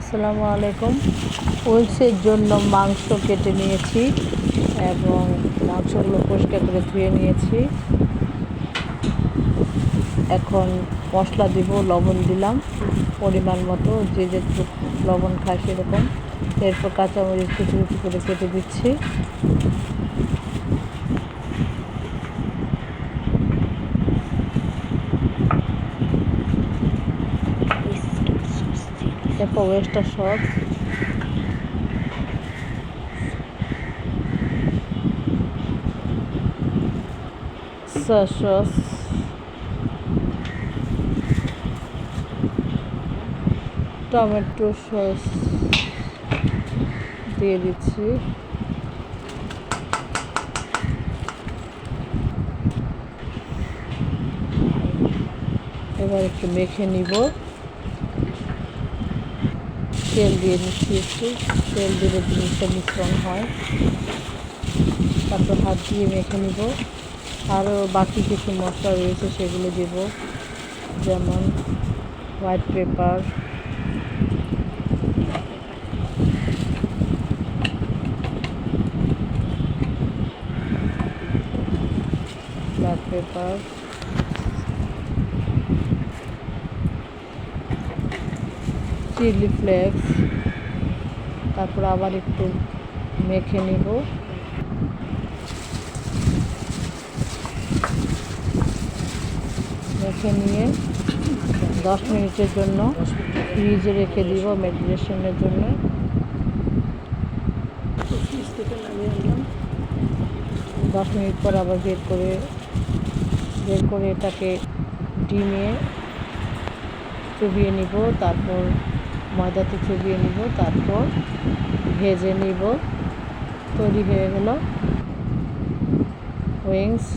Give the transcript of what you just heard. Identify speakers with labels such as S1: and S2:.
S1: আসসালামু আলাইকুম। উইলসের জন্য মাংস কেটে নিয়েছি এবং মাংসগুলো পরিষ্কার করে ধুয়ে নিয়েছি। এখন মশলা দিব, লবণ দিলাম। পরিমাণ মতো যে যে লবণ খায় সেরকম। এরপর কাঁচামরিচ কুচি কুচি করে কেটে দিচ্ছি। এরপর oyster soya sauce tomato sauce দিয়ে দিচ্ছি। এবার একটু মেখে নিব। তেল দিয়ে মিশিয়ে একটু তেল দিলে জিনিসটা মিশ্রণ হয়। তারপর হাত দিয়ে মেখে নিব। আরও বাকি কিছু মশলা রয়েছে সেগুলো দেব। যেমন white pepper black pepper chilli flakes. তারপর আবার একটু মেখে নিব। মেখে নিয়ে দশ মিনিটের জন্য ফ্রিজে রেখে দিব মেডিটেশনের জন্য। দশ মিনিট পর আবার বের করে বের করে এটাকে ডিমে চুবিয়ে নিব। তারপর ময়দাতে চুবিয়ে নিব তারপর ভেজে নিব। তৈরি হয়ে গেল। উইংস।